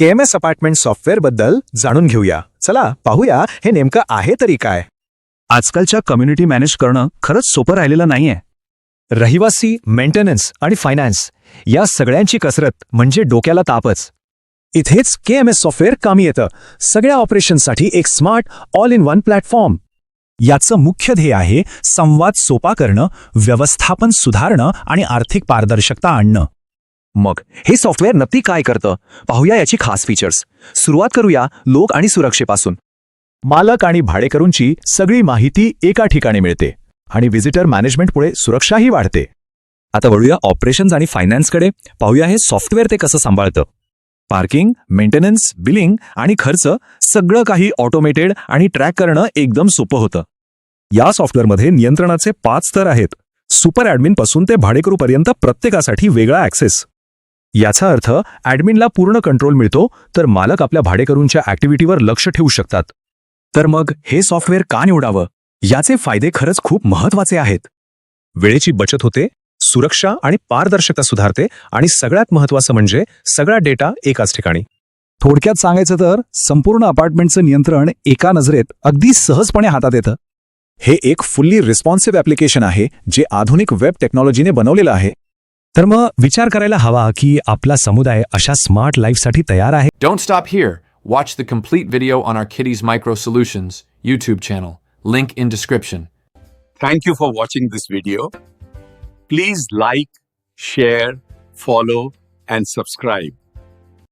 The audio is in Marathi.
के एम एस अपार्टमेंट सॉफ्टवेअरबद्दल जाणून घेऊया. चला पाहूया हे नेमकं आहे तरी काय. आजकालच्या कम्युनिटी मॅनेज करणं खरंच सोपं राहिलेलं नाहीये. रहिवासी मेंटेनन्स आणि फायनान्स या सगळ्यांची कसरत म्हणजे डोक्याला तापच. इथेच के एम एस सॉफ्टवेअर कामी येतं. सगळ्या ऑपरेशनसाठी एक smart all in one platform याचं मुख्य ध्येय आहे संवाद सोपा करणं व्यवस्थापन सुधारणं आणि आर्थिक पारदर्शकता आणणं. मग हे सॉफ्टवेअर नक्की काय करतं? पाहूया याची खास फीचर्स सुरुवात करूया लोक आणि सुरक्षेपासून. मालक आणि भाडेकरूंची सगळी माहिती एका ठिकाणी मिळते आणि व्हिजिटर मॅनेजमेंटमुळे सुरक्षाही वाढते. आता वळूया ऑपरेशन्स आणि फायनान्सकडे पाहूया हे सॉफ्टवेअर ते कसं सांभाळतं. पार्किंग मेंटेनन्स बिलिंग आणि खर्च सगळं काही ऑटोमेटेड आणि ट्रॅक करणं एकदम सोपं होतं. या सॉफ्टवेअरमध्ये नियंत्रणाचे पाच स्तर आहेत. सुपर ॲडमिनपासून ते भाडेकरूपर्यंत प्रत्येकासाठी वेगळा ॲक्सेस याचा अर्थ ॲडमिनला पूर्ण कंट्रोल मिळतो तर मालक आपल्या भाडेकरूंच्या ॲक्टिव्हिटीवर लक्ष ठेवू शकतात. तर मग हे सॉफ्टवेअर का निवडावं? याचे फायदे खरंच खूप महत्त्वाचे आहेत. वेळेची बचत होते सुरक्षा आणि पारदर्शकता सुधारते आणि सगळ्यात महत्वाचं म्हणजे सगळा डेटा एकाच ठिकाणी. थोडक्यात सांगायचं तर संपूर्ण अपार्टमेंटचं नियंत्रण एका नजरेत अगदी सहजपणे हातात येतं. हे एक फुल्ली रिस्पॉन्सिव्ह ॲप्लिकेशन आहे जे आधुनिक वेब टेक्नॉलॉजीने बनवलेलं आहे. तर मग विचार करायला हवा की आपला समुदाय अशा स्मार्ट लाईफसाठी तयार आहे Don't stop here. Watch the complete video on our Kitty's Micro Solutions YouTube channel. Link in description. Thank you for watching this video. Please like, share, follow, and subscribe.